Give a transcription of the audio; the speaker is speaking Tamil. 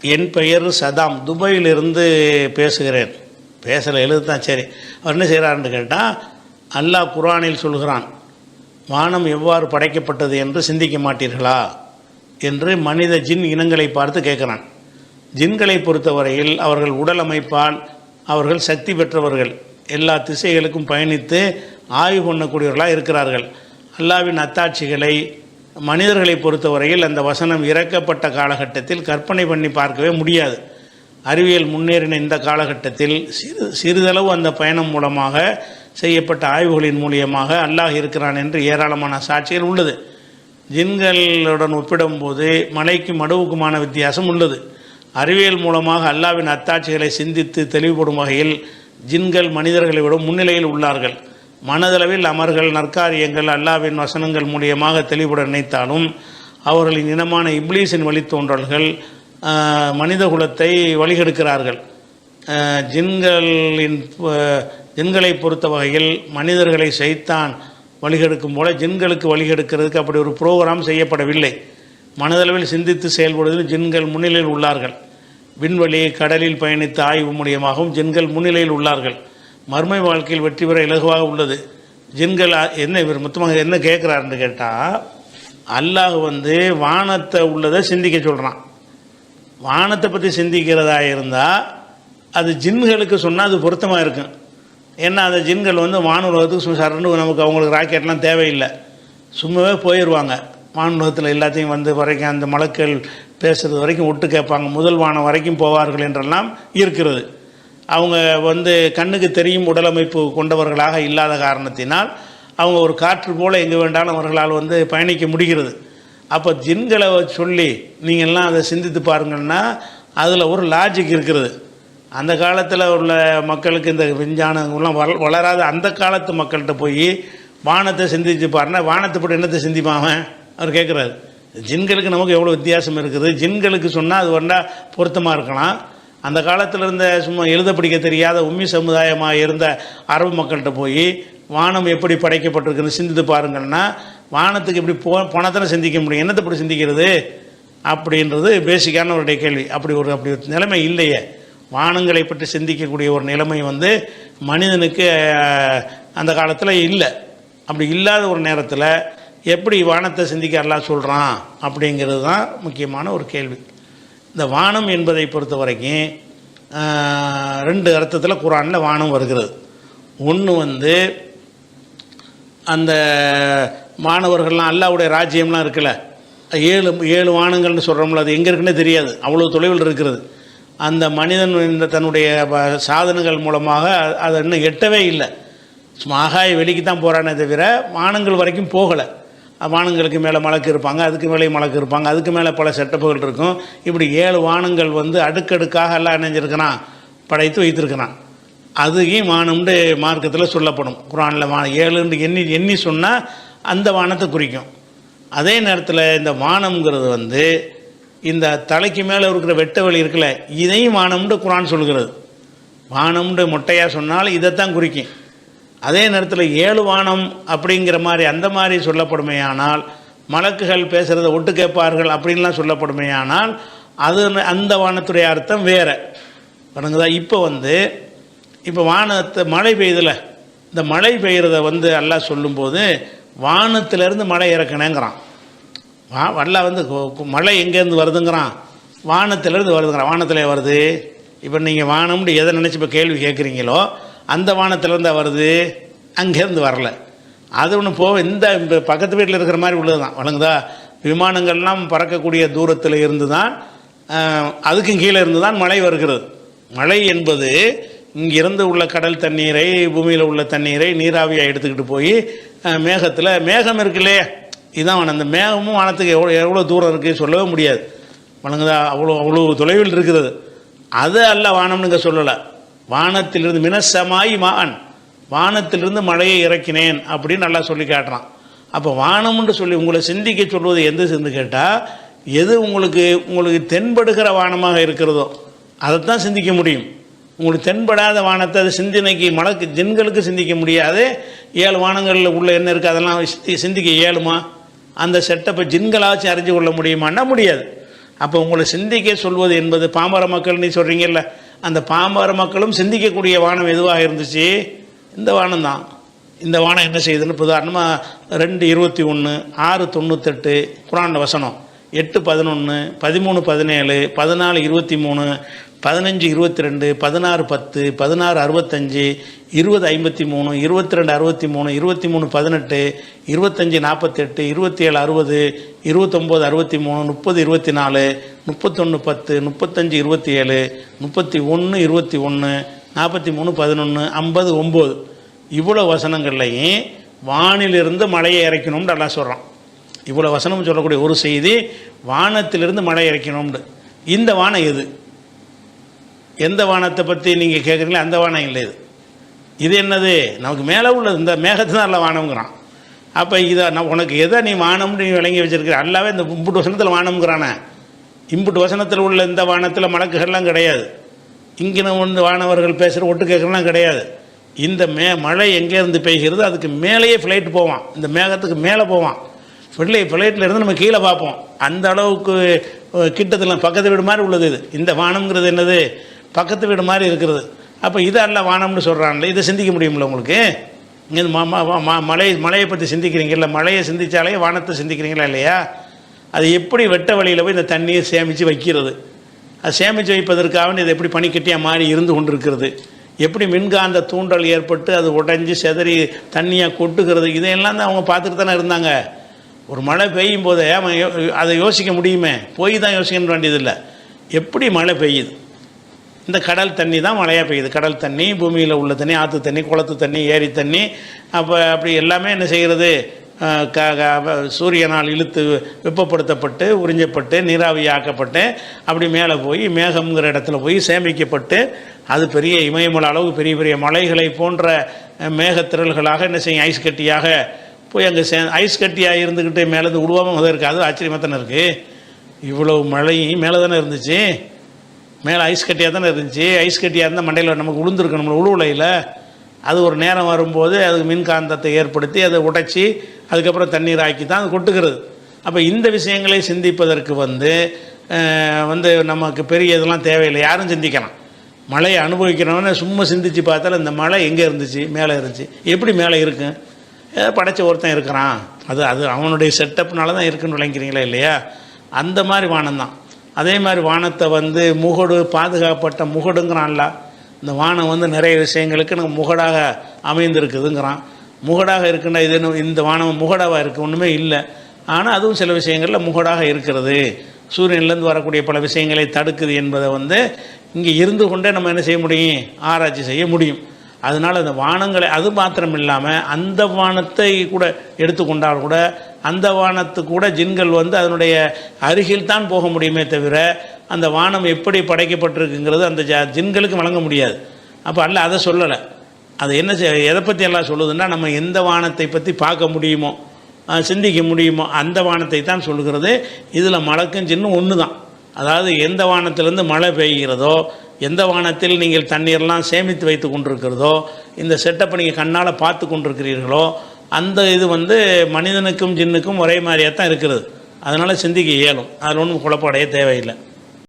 என் பெயர் சதாம். துபாயிலிருந்து பேசுகிறேன். பேசலை எழுதுதான் சரி. அவர் என்ன செய்கிறாருன்னு கேட்டால் அல்லாஹ் குரானில் சொல்கிறான் வானம் எவ்வாறு படைக்கப்பட்டது என்று சிந்திக்க மாட்டீர்களா? என்று மனித ஜின் இனங்களை பார்த்து கேட்குறான். ஜின்களை பொறுத்தவரையில் அவர்கள் உடல் அமைப்பால் அவர்கள் சக்தி பெற்றவர்கள். எல்லா திசைகளுக்கும் பயணித்து ஆய்வு பண்ணக்கூடியவர்களாக இருக்கிறார்கள். அல்லாவின் அத்தாட்சிகளை மனிதர்களை பொறுத்தவரையில் அந்த வசனம் இறக்கப்பட்ட காலகட்டத்தில் கற்பனை பண்ணி பார்க்கவே முடியாது. அறிவியல் முன்னேறின இந்த காலகட்டத்தில் சிறு சிறிதளவு அந்த பயணம் மூலமாக செய்யப்பட்ட ஆய்வுகளின் மூலியமாக அல்லாஹ் இருக்கிறான் என்று ஏராளமான சாட்சிகள் உள்ளது. ஜின்களுடன் ஒப்பிடும்போது மலைக்கும் மடுவுக்குமான வித்தியாசம் உள்ளது. அறிவியல் மூலமாக அல்லாவின் அத்தாட்சிகளை சிந்தித்து தெளிவுபடும் வகையில் ஜின்கள் மனிதர்களை விட முன்னிலையில் உள்ளார்கள். மனதளவில் அமர்கள் நற்காரியங்கள் அல்லாவின் வசனங்கள் மூலியமாக தெளிவுட நினைத்தாலும் அவர்களின் இனமான இப்லீஸின் வழித்தோன்றல்கள் மனித குலத்தை வழிகெடுக்கிறார்கள். ஜின்களின் ஜின்களை பொறுத்த வகையில் மனிதர்களை சைத்தான் வழிகெடுக்கும் போல ஜின்களுக்கு வழிகெடுக்கிறதுக்கு அப்படி ஒரு ப்ரோக்ராம் செய்யப்படவில்லை. மனதளவில் சிந்தித்து செயல்படுவதில் ஜின்கள் முன்னிலையில் உள்ளார்கள். விண்வெளி கடலில் பயணித்த ஆய்வு மூலியமாகவும் ஜின்கள் முன்னிலையில் உள்ளார்கள். மர்மை வாழ்க்கையில் வெற்றி பெற இலகுவாக உள்ளது. ஜின்கள் என்ன இவர் மொத்தமாக என்ன கேட்குறாருன்னு கேட்டால் அல்லாஹ் வந்து வானத்தை உள்ளதை சிந்திக்க சொல்கிறான் வானத்தை பற்றி சிந்திக்கிறதா இருந்தால் அது ஜின்களுக்கு சொன்னால் அது பொருத்தமாக இருக்கும். ஏன்னா அந்த ஜின்கள் வந்து வானுலகத்துக்கு சரண்டு நமக்கு அவங்களுக்கு ராக்கெட்லாம் தேவையில்லை. சும்மாவே போயிடுவாங்க வானுலகத்தில் எல்லாத்தையும் வந்து வரைக்கும் அந்த மலக்கள் பேசுகிறது வரைக்கும் விட்டு கேட்பாங்க. முதல் வானம் வரைக்கும் போவார்கள் என்றெல்லாம் இருக்கிறது. அவங்க வந்து கண்ணுக்கு தெரியும் உடலமைப்பு கொண்டவர்களாக இல்லாத காரணத்தினால் அவங்க ஒரு காற்று போல் எங்கே வேண்டாலும் அவர்களால் வந்து பயணிக்க முடிகிறது. அப்போ ஜின்களை சொல்லி நீங்கள்லாம் அதை சிந்தித்து பாருங்கன்னா அதில் ஒரு லாஜிக் இருக்கிறது அந்த காலத்தில் உள்ள மக்களுக்கு இந்த விஞ்ஞானங்கள்லாம் வள வளராத அந்த காலத்து மக்கள்கிட்ட போய் வானத்தை சிந்திச்சு பாருன்னா வானத்தை போட்டு என்னத்தை சிந்திப்பாவன் அவர் கேட்குறாரு ஜின்களுக்கு நமக்கு எவ்வளோ வித்தியாசம் இருக்குது? ஜின்களுக்கு சொன்னால் அது வந்தால் பொருத்தமாக இருக்கலாம். அந்த காலத்தில் இருந்த சும்மா எழுத படிக்க தெரியாத உம்மி சமுதாயமாக இருந்த அரபு மக்கள்கிட்ட போய் வானம் எப்படி படைக்கப்பட்டிருக்குன்னு சிந்தித்து பாருங்கன்னா வானத்துக்கு எப்படி போ பணத்தில் சிந்திக்க முடியும். என்னத்தை இப்படி சிந்திக்கிறது? அப்படின்றது பேசிக்கான அவருடைய கேள்வி. அப்படி ஒரு அப்படி ஒரு நிலைமை இல்லையே. வானங்களை பற்றி சிந்திக்கக்கூடிய ஒரு நிலைமை வந்து மனிதனுக்கு அந்த காலத்தில் இல்லை. அப்படி இல்லாத ஒரு நேரத்தில் எப்படி வானத்தை சிந்திக்க எல்லாம் சொல்கிறான் அப்படிங்கிறது தான் முக்கியமான ஒரு கேள்வி. இந்த வானம் என்பதை பொறுத்த வரைக்கும் ரெண்டு அர்த்தத்தில் குரானில் வானம் வருகிறது. ஒன்று வந்து அந்த மாணவர்கள்லாம் அல்லாவுடைய ராஜ்யம்லாம் இருக்குல்ல ஏழு ஏழு வானங்கள்னு சொல்கிறோம்ல அது எங்கே இருக்குன்னே தெரியாது. அவ்வளோ தொலைவில் இருக்கிறது. அந்த மனிதன் இந்த தன்னுடைய சாதனைகள் சாதனங்கள் மூலமாக அதை இன்னும் எட்டவே இல்லை. சும்மா ஆகாய வெளிக்கு தான் போகிறானே தவிர வானங்கள் வரைக்கும் போகலை. வானங்களுக்கு மேலே மலக்கு இருப்பாங்க அதுக்கு மேலே மலக்கு இருப்பாங்க அதுக்கு மேலே பல செட்டப்புகள் இருக்கும். இப்படி ஏழு வானங்கள் வந்து அடுக்கடுக்காக எல்லாம் இணைஞ்சிருக்கிறான் படைத்து வைத்திருக்கிறான். அதையும் வானம்னு மார்க்கத்தில் சொல்லப்படும். குரானில் வான ஏழுன்னு எண்ணி எண்ணி சொன்னால் அந்த வானத்தை குறிக்கும். அதே நேரத்தில் இந்த வானம்ங்கிறது வந்து இந்த தலைக்கு மேலே இருக்கிற வெட்ட வழி இருக்குல்ல இதையும் வானம்னு குரான் சொல்கிறது வானம்னு மொட்டையாக சொன்னால் இதைத்தான் குறிக்கும். அதே நேரத்தில் ஏழு வானம் அப்படிங்கிற மாதிரி அந்த மாதிரி சொல்லப்படுமேயானால் மலக்குகள் பேசுகிறத ஒட்டு கேட்பார்கள் அப்படின்லாம் சொல்லப்படுமேயானால் அது அந்த வானத்துடைய அர்த்தம் வேறு. வணங்குதா இப்போ வந்து இப்போ வானத்தை மழை பெய்யுதுல இந்த மழை பெய்கிறத வந்து எல்லாம் சொல்லும்போது வானத்திலேருந்து மழை இறக்கணுங்கிறான் வா வல்ல வந்து மழை எங்கேருந்து வருதுங்கிறான்? வானத்திலேருந்து வருதுங்கிறான். வானத்தில் வருது. இப்போ நீங்கள் வானம்னு எதை நினச்சி இப்போ கேள்வி கேட்குறீங்களோ அந்த வானத்திலேருந்து வருது அங்கேருந்து வரல. அது ஒன்று போக இந்த பக்கத்து வீட்டில் இருக்கிற மாதிரி உள்ளது தான் வழங்குதா விமானங்கள்லாம் பறக்கக்கூடிய தூரத்தில் இருந்து தான் அதுக்கும் கீழே இருந்து தான் மழை வருகிறது. மழை என்பது இங்கிருந்து உள்ள கடல் தண்ணீரை பூமியில் உள்ள தண்ணீரை நீராவியாக எடுத்துக்கிட்டு போய் மேகத்தில் மேகம் இருக்கு இல்லையா? இதான் அந்த மேகமும் வானத்துக்கு எவ்வளோ எவ்வளோ தூரம் இருக்குது சொல்லவே முடியாது. வணங்குதா அவ்வளோ அவ்வளோ தொலைவில் இருக்கிறது. அது அல்ல வானம்னுங்க சொல்லலை. வானத்திலிருந்து மினசமாய் மான் வானத்திலிருந்து மழையை இறக்கினேன் அப்படின்னு நல்லா சொல்லி காட்டுறான். அப்போ வானம்னு சொல்லி உங்களை சிந்திக்க சொல்வது எந்த சிந்து கேட்டால் எது உங்களுக்கு உங்களுக்கு தென்படுகிற வானமாக இருக்கிறதோ அதைத்தான் சிந்திக்க முடியும். உங்களுக்கு தென்படாத வானத்தை அது சிந்தனைக்கு மலக்கு ஜின்களுக்கு சிந்திக்க முடியாது. ஏழு வானங்களில் உள்ள என்ன இருக்குது அதெல்லாம் சிந்திக்க இயலுமா? அந்த செட்டப்பை ஜின்களாச்சும் அறிஞ்சு கொள்ள முடியுமான்னா முடியாது. அப்போ உங்களை சிந்திக்க சொல்வது என்பது பாமர மக்கள் நீ சொல்கிறீங்கல்ல அந்த பாமர மக்களும் சிந்திக்கக்கூடிய வானம் எதுவாக இருந்துச்சு? இந்த வானம் தான் இந்த வானம் என்ன செய்யுதுன்னு உதாரணமாக ரெண்டு இருபத்தி ஒன்று ஆறு தொண்ணூத்தெட்டு குரான் வசனம். எட்டு பதினொன்று பதிமூணு பதினேழு பதினாலு இருபத்தி மூணு பதினஞ்சு இருபத்தி ரெண்டு பதினாறு பத்து பதினாறு அறுபத்தஞ்சு இருபது ஐம்பத்தி மூணு இருபத்தி ரெண்டு அறுபத்தி மூணு இருபத்தி மூணு பதினெட்டு இருபத்தஞ்சி நாற்பத்தெட்டு இருபத்தி ஏழு அறுபது இருபத்தொம்போது அறுபத்தி மூணு முப்பது இருபத்தி நாலு முப்பத்தொன்று பத்து முப்பத்தஞ்சு இருபத்தி ஏழு முப்பத்தி ஒன்று இருபத்தி ஒன்று நாற்பத்தி மூணு பதினொன்று ஐம்பது ஒம்பது. இவ்வளோ வசனங்கள்லையும் வானிலிருந்து மழையை இறைக்கணும்னு நல்லா சொல்கிறான் இவ்வளோ வசனம் சொல்லக்கூடிய ஒரு செய்தி வானத்திலிருந்து மழை இறைக்கணும்னு. இந்த வானம் எது? எந்த வானத்தை பற்றி நீங்கள் கேட்குறீங்களோ அந்த வானம் இல்லை இது. இது என்னது? நமக்கு மேலே உள்ளது. இந்த மேகத்தை தான் எல்லாம் வானம்ங்கிறான். அப்போ இதை நான் உனக்கு எதை நீ வானம்னு நீ விளங்கி வச்சிருக்கிற? அல்லாவே இந்த இம்புட்டு வசனத்தில் வானம்ங்கிறானே. இம்புட்டு வசனத்தில் உள்ள இந்த வானத்தில் மலக்குகள்லாம் கிடையாது. இங்கே வந்து வானவர்கள் பேசுகிற ஒட்டு கேட்கலாம் கிடையாது. இந்த மே மழை எங்கேருந்து பெய்கிறது அதுக்கு மேலேயே ஃப்ளைட் போவான். இந்த மேகத்துக்கு மேலே போவான். ஃப்ளை ஃப்ளைட்டில் இருந்து நம்ம கீழே பார்ப்போம். அந்த அளவுக்கு கிட்டத்தில் பக்கத்து வீடு மாதிரி உள்ளது இது. இந்த வானம்ங்கிறது என்னது? பக்கத்து வீடு மாதிரி இருக்கிறது. அப்போ இது அல்ல வானம்னு சொல்கிறான்ல இதை சிந்திக்க முடியுமில்ல உங்களுக்கு? இங்கே ம- மலை மழையை பற்றி சிந்திக்கிறீங்கல்ல? மழையை சிந்திச்சாலே வானத்தை சிந்திக்கிறீங்களா இல்லையா? அது எப்படி வெட்ட வழியில் போய் இந்த தண்ணியை சேமித்து வைக்கிறது? அது சேமித்து வைப்பதற்காக இது எப்படி பனிக்கட்டியாக மாறி இருந்து கொண்டிருக்கிறது? எப்படி மின்காந்த தூண்டல் ஏற்பட்டு அது உடைஞ்சு செதறி தண்ணியாக கொட்டுகிறது? இதையெல்லாம் தான் அவங்க பார்த்துட்டு தானே இருந்தாங்க. ஒரு மழை பெய்யும் போதே அவன் யோ- அதை யோசிக்க முடியுமே? போய் தான் யோசிக்க வேண்டியதில்லை. எப்படி மழை பெய்யுது? இந்த கடல் தண்ணி தான் மழையாக பெய்யுது. கடல் தண்ணி பூமியில் உள்ள தண்ணி ஆற்று தண்ணி குளத்து தண்ணி ஏரி தண்ணி அப்போ அப்படி எல்லாமே என்ன செய்கிறது? சூரியனால் இழுத்து வெப்பப்படுத்தப்பட்டு உறிஞ்சப்பட்டு நீராவியாக்கப்பட்டு அப்படி மேலே போய் மேகம்ங்கிற இடத்துல போய் சேமிக்கப்பட்டு அது பெரிய இமயமலை அளவு பெரிய பெரிய மலைகளை போன்ற மேகத்திரல்களாக மேகத்திரள்களாக என்ன செய்யும் ஐஸ் கட்டியாக போய் அங்கே சே ஐஸ் கட்டியாக இருந்துக்கிட்டு மேலேருந்து உருவாமல் முதல் ஆச்சரியமாக தானே இருக்குது இவ்வளவு மழையும் மேலே தானே இருந்துச்சு? மேலே ஐஸ் கட்டியாக தானே இருந்துச்சு? ஐஸ் கட்டியாக இருந்தால் மண்டையில் நமக்கு உளுந்துருக்கு நம்மளை உழுவுலையில்? அது ஒரு நேரம் வரும்போது அதுக்கு மின்காந்தத்தை ஏற்படுத்தி அதை உடைச்சி அதுக்கப்புறம் தண்ணீர் ஆக்கி தான் அது கொட்டுக்கிறது அப்போ இந்த விஷயங்களை சிந்திப்பதற்கு வந்து வந்து நமக்கு பெரிய இதெல்லாம் தேவையில்லை. யாரும் சிந்திக்கலாம். மழையை அனுபவிக்கிறவன சும்மா சிந்திச்சு பார்த்தாலும் இந்த மழை எங்கே இருந்துச்சு? மேலே இருந்துச்சு. எப்படி மேலே இருக்கும் ஏதோ படைச்ச ஒருத்தன் இருக்கிறான். அது அது அவனுடைய செட்டப்னால தான் இருக்குன்னு விளங்கிறீங்களா இல்லையா? அந்த மாதிரி வானம் தான் அதே மாதிரி வானத்தை வந்து முகடு பாதுகாப்பட்ட முகடுங்கிறான்ல. இந்த வானம் வந்து நிறைய விஷயங்களுக்கு நம்ம முகடாக அமைந்திருக்குதுங்கிறான். முகடாக இருக்குன்னா இது இந்த வானம் முகடாவாக இருக்குது ஒன்றுமே இல்லை. ஆனால் அதுவும் சில விஷயங்களில் முகடாக இருக்கிறது. சூரியன்லேருந்து வரக்கூடிய பல விஷயங்களை தடுக்குது என்பதை வந்து இங்கே இருந்து கொண்டே நம்ம என்ன செய்ய முடியும்? ஆராய்ச்சி செய்ய முடியும். அதனால் அந்த வானங்களை அது மாத்திரம் இல்லாமல் அந்த வானத்தை கூட எடுத்துக்கொண்டால் கூட அந்த வானத்து கூட ஜின்கள் வந்து அதனுடைய அருகில் தான் போக முடியுமே தவிர அந்த வானம் எப்படி படைக்கப்பட்டிருக்குங்கிறது அந்த ஜ- ஜின்களுக்கு வழங்க முடியாது. அப்போ அல்ல அதை சொல்லலை. அது என்ன எதை பற்றி எல்லாம் சொல்லுதுன்னா நம்ம எந்த வானத்தை பற்றி பார்க்க முடியுமோ சிந்திக்க முடியுமோ அந்த வானத்தை தான் சொல்லுகிறது. இதில் மழைக்கும் ஜின்னும் ஒன்று தான் அதாவது எந்த வானத்திலேருந்து மழை பெய்கிறதோ எந்த வானத்தில் நீங்கள் தண்ணீர்லாம் சேமித்து வைத்து கொண்டிருக்கிறதோ இந்த செட்டப்பை நீங்கள் கண்ணால் பார்த்து கொண்டிருக்கிறீர்களோ அந்த இது வந்து மனிதனுக்கும் ஜின்னுக்கும் ஒரே மாதிரியாக தான் இருக்கிறது. அதனால் சிந்திக்க இயலும். அதில் ஒன்றும் குழப்படைய தேவையில்லை.